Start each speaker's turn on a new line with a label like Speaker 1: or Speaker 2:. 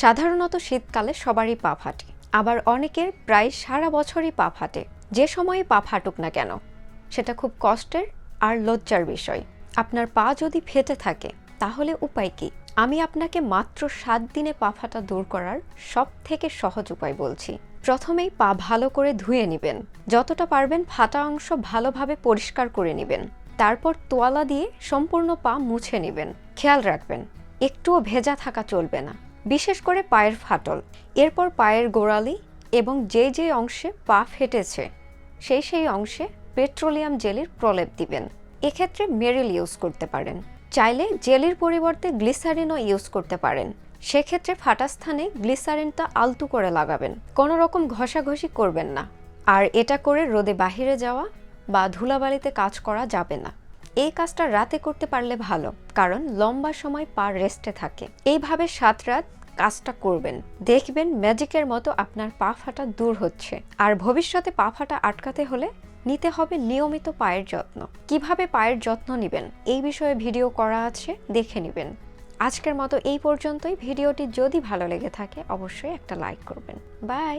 Speaker 1: সাধারণত শীতকালে সবারই পা ফাটে। আবার অনেকের প্রায় সারা বছরই পা ফাটে। যে সময়ই পা ফাটুক না কেন, সেটা খুব কষ্টের আর লজ্জার বিষয়। আপনার পা যদি ফেটে থাকে, তাহলে উপায় কি? আমি আপনাকে মাত্র সাত দিনে পা ফাটা দূর করার সব থেকে সহজ উপায় বলছি। প্রথমেই পা ভালো করে ধুয়ে নেবেন। যতটা পারবেন ফাটা অংশ ভালোভাবে পরিষ্কার করে নেবেন। তারপর তোয়ালা দিয়ে সম্পূর্ণ পা মুছে নেবেন। খেয়াল রাখবেন, একটুও ভেজা থাকা চলবে না। বিশেষ করে পায়ের ফাটল। এরপর পায়ের গোড়ালি এবং যে যে অংশে পা ফেটেছে, সেই সেই অংশে পেট্রোলিয়াম জেলির প্রলেপ দিবেন। এক্ষেত্রে মেরিল ইউজ করতে পারেন। চাইলে জেলির পরিবর্তে গ্লিসারিনও ইউজ করতে পারেন। সেক্ষেত্রে ফাটা স্থানে গ্লিসারিনটা আলতু করে লাগাবেন। কোনো রকম ঘষাঘষি করবেন না। আর এটা করে রোদে বাহিরে যাওয়া বা ধুলাবালিতে কাজ করা যাবে না। এই কাজটা রাতে করতে পারলে ভালো, কারণ লম্বা সময় পা রেস্টে থাকে। এইভাবে সাত রাত কাজটা করবেন। দেখবেন ম্যাজিকের মতো আপনার পা ফাটা দূর হচ্ছে। আর ভবিষ্যতে পা ফাটা আটকাতে হলে নিতে হবে নিয়মিত পায়ের যত্ন। কীভাবে পায়ের যত্ন নেবেন? এই বিষয়ে ভিডিও করা আছে, দেখে নেবেন। আজকের মতো এই পর্যন্তই। ভিডিওটি যদি ভালো লেগে থাকে, অবশ্যই একটা লাইক করবেন। বাই!